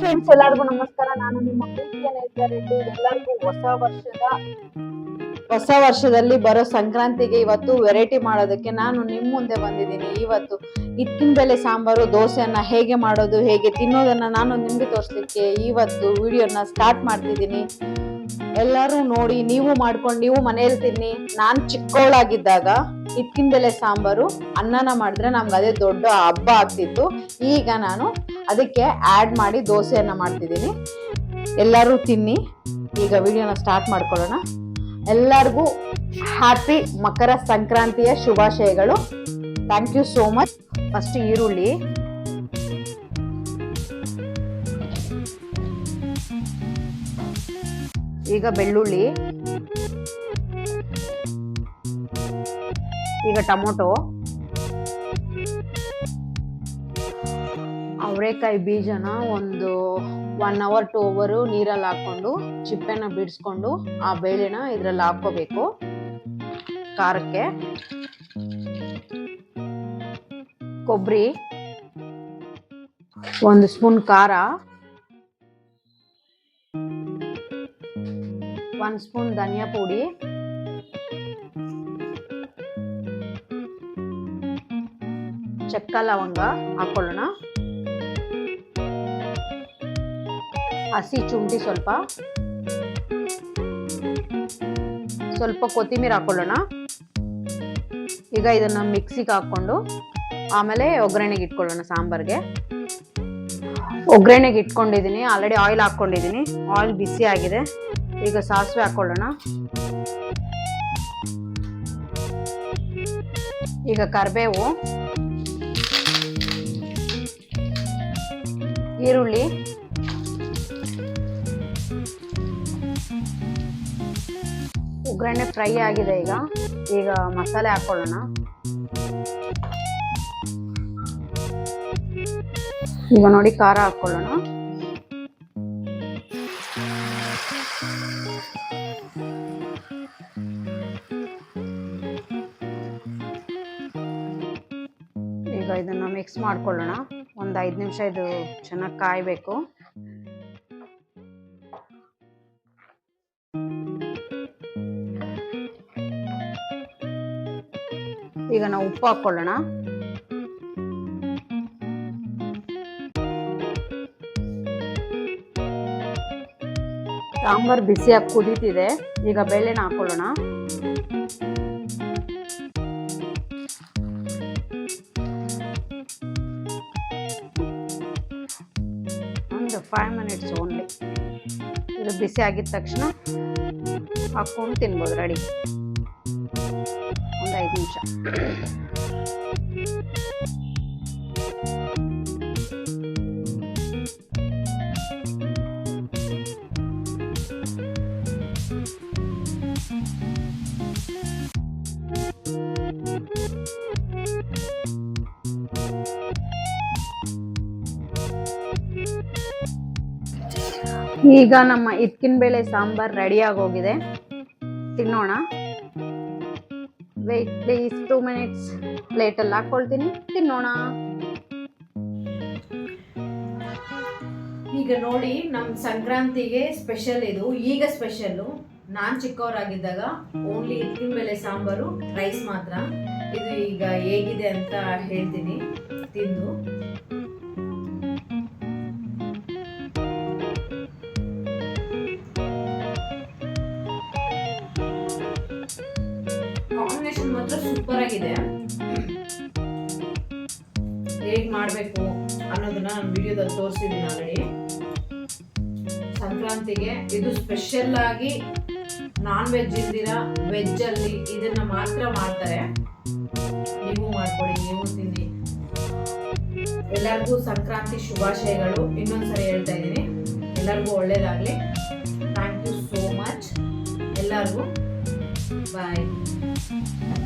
Friends ಎಲ್ಲರಿಗೂ ನಮಸ್ಕಾರ. ನಾನು ನಿಮ್ಮ ಎಲ್ಲರಿಗೂ ಹೊಸ ವರ್ಷದ ಹೊಸ ವರ್ಷದಲ್ಲಿ ಬರೋ ಸಂಕ್ರಾಂತಿಗೆ ಇವತ್ತು ವೆರೈಟಿ ಮಾಡೋದಕ್ಕೆ ನಾನು ನಿಮ್ಮ ಮುಂದೆ ಬಂದಿದ್ದೀನಿ. ಇವತ್ತು ಇತ್ತಿನ ಬೆಲೆ ಸಾಂಬಾರು, ದೋಸೆಯನ್ನ ಹೇಗೆ ಮಾಡೋದು, ಹೇಗೆ ತಿನ್ನೋದನ್ನ ನಾನು ನಿಮಗೆ ತೋರಿಸ್ಲಿಕ್ಕೆ ಇವತ್ತು ವಿಡಿಯೋನ ಸ್ಟಾರ್ಟ್ ಮಾಡ್ತಿದ್ದೀನಿ. ಎಲ್ಲರೂ ನೋಡಿ, ನೀವು ಮಾಡ್ಕೊಂಡು, ನೀವು ಮನೇಲಿ ತಿನ್ನಿ. ನಾನು ಚಿಕ್ಕವಳಾಗಿದ್ದಾಗ ಇತ್ತಿನ ಬೆಲೆ ಸಾಂಬಾರು ಅನ್ನನ ಮಾಡಿದ್ರೆ ನಮ್ಗೆ ಅದೇ ದೊಡ್ಡ ಹಬ್ಬ ಆಗ್ತಿತ್ತು. ಈಗ ನಾನು ಅದಕ್ಕೆ ಆ್ಯಡ್ ಮಾಡಿ ದೋಸೆಯನ್ನು ಮಾಡ್ತಿದ್ದೀನಿ. ಎಲ್ಲರೂ ತಿನ್ನಿ. ಈಗ ವಿಡಿಯೋನ ಸ್ಟಾರ್ಟ್ ಮಾಡ್ಕೊಳ್ಳೋಣ. ಎಲ್ಲರಿಗೂ ಹ್ಯಾಪಿ ಮಕರ ಸಂಕ್ರಾಂತಿಯ ಶುಭಾಶಯಗಳು. Thank you so much first ಈರುಳ್ಳಿ. ಈಗ ಬೆಳ್ಳುಳ್ಳಿ. ಈಗ ಟೊಮೊಟೊ. ಅವರೆಕಾಯಿ ಬೀಜನ ಒಂದು ಒನ್ ಅವರ್ ಟು ಅವರು ನೀರಲ್ಲಿ ಹಾಕೊಂಡು ಚಿಪ್ಪೆನ ಬಿಡಿಸ್ಕೊಂಡು ಆ ಬೇಳೆನ ಇದ್ರಲ್ಲಿ ಹಾಕೋಬೇಕು ಖಾರಕ್ಕೆ ಕೊಬ್ಬರಿ ಒಂದು ಸ್ಪೂನ್ ಖಾರ ಒಂದು ಸ್ಪೂನ್ ಧನಿಯಾ ಪುಡಿ ಚಕ್ಕ ಲವಂಗ ಹಾಕೊಳ್ಳೋಣ ಹಸಿ ಶುಂಠಿ ಸ್ವಲ್ಪ. ಸ್ವಲ್ಪ ಕೊತ್ತಿಮೀರಿ ಹಾಕೊಳ್ಳೋಣ. ಈಗ ಇದನ್ನ ಮಿಕ್ಸಿಗೆ ಹಾಕೊಂಡು ಆಮೇಲೆ ಒಗ್ಗರಣೆಗೆ ಇಟ್ಕೊಳ್ಳೋಣ ಸಾಂಬಾರ್ಗೆ. ಒಗ್ಗರಣೆಗೆ ಇಟ್ಕೊಂಡಿದ್ದೀನಿ. ಆಲ್ರೆಡಿ ಆಯಿಲ್ ಹಾಕ್ಕೊಂಡಿದ್ದೀನಿ. ಆಯಿಲ್ ಬಿಸಿ ಆಗಿದೆ. ಈಗ ಸಾಸಿವೆ ಹಾಕೊಳ್ಳೋಣ. ಈಗ ಕರಿಬೇವು. ಈರುಳ್ಳಿ. ಒಗ್ಗರಣೆ ಫ್ರೈ ಆಗಿದೆ ಈಗ. ಈಗ ಮಸಾಲೆ ಹಾಕೊಳ್ಳೋಣ. ಈಗ ನೋಡಿ ಖಾರ ಹಾಕೊಳ್ಳೋಣ. ಈಗ ಇದನ್ನ ಮಿಕ್ಸ್ ಮಾಡ್ಕೊಳ್ಳೋಣ. ಒಂದು ಐದು ನಿಮಿಷ ಇದು ಚೆನ್ನಾಗಿ ಕಾಯಬೇಕು. ಈಗ ನಾವು ಉಪ್ಪು ಹಾಕೊಳ್ಳೋಣ. ಸಾಂಬಾರ್ ಬಿಸಿಯಾಗಿ ಕುದೀತಿದೆ. ಈಗ ಬೇಳೆನ ಹಾಕೊಳ್ಳೋಣ. ಒಂದು ಫೈವ್ ಮಿನಿಟ್ಸ್ ಓನ್ಲಿ ಇದು ಬಿಸಿ ಆಗಿದ ತಕ್ಷಣ ಹಾಕ್ಕೊಂಡು ತಿನ್ಬೋದು ರೆಡಿ ಈಗ ನಮ್ಮ ಇತ್ತಿನ ಬೇಳೆ ಸಾಂಬಾರ್ ರೆಡಿ ಆಗೋಗಿದೆ. ತಿನ್ನೋಣ. ವೆಯ್ಟ್ ಪ್ಲೀಸ್ ಟೂ ಮಿನಿಟ್ಸ್ ಪ್ಲೇಟಲ್ಲಿ ಹಾಕ್ಕೊಳ್ತೀನಿ ತಿನ್ನೋಣ. ಈಗ ನೋಡಿ ನಮ್ಮ ಸಂಕ್ರಾಂತಿಗೆ ಸ್ಪೆಷಲ್ ಇದು. ಈಗ ಸ್ಪೆಷಲ್ಲು ನಾನು ಚಿಕ್ಕವರಾಗಿದ್ದಾಗ ಓನ್ಲಿ ಇದ್ಕಿನ ಮೇಲೆ ಸಾಂಬಾರು ರೈಸ್ ಮಾತ್ರ. ಇದು ಈಗ ಹೇಗಿದೆ ಅಂತ ಹೇಳ್ತೀನಿ. ತಿಂದು. ಕಾಂಬಿನೇಷನ್ ಮಾತ್ರ ಸೂಪರ್ ಆಗಿದೆ. ಹೇಗ್ ಮಾಡಬೇಕು ಅನ್ನೋದನ್ನ ನಾನು ವಿಡಿಯೋದಲ್ಲಿ ತೋರಿಸಿದ್ದೀನಿ ಆಲ್ರೆಡಿ ಸಂಕ್ರಾಂತಿಗೆ ಇದು ಸ್ಪೆಷಲ್ ಆಗಿ ನಾನ್ ವೆಜ್ ಇಲ್ದಿರ ವೆಜ್ ಅಲ್ಲಿ ಇದನ್ನ ಮಾತ್ರ ಮಾಡ್ತಾರೆ. ನೀವು ಮಾಡ್ಕೊಡಿ, ನೀವು ತಿನ್ನಿ. ಎಲ್ಲರಿಗೂ ಸಂಕ್ರಾಂತಿ ಶುಭಾಶಯಗಳು. ಇನ್ನೊಂದ್ಸರಿ ಹೇಳ್ತಾ ಇದ್ದೀನಿ. ಎಲ್ಲರಿಗೂ ಒಳ್ಳೇದಾಗ್ಲಿ. ಥ್ಯಾಂಕ್ ಯು ಸೋ ಮಚ್ ಎಲ್ಲರಿಗೂ Bye.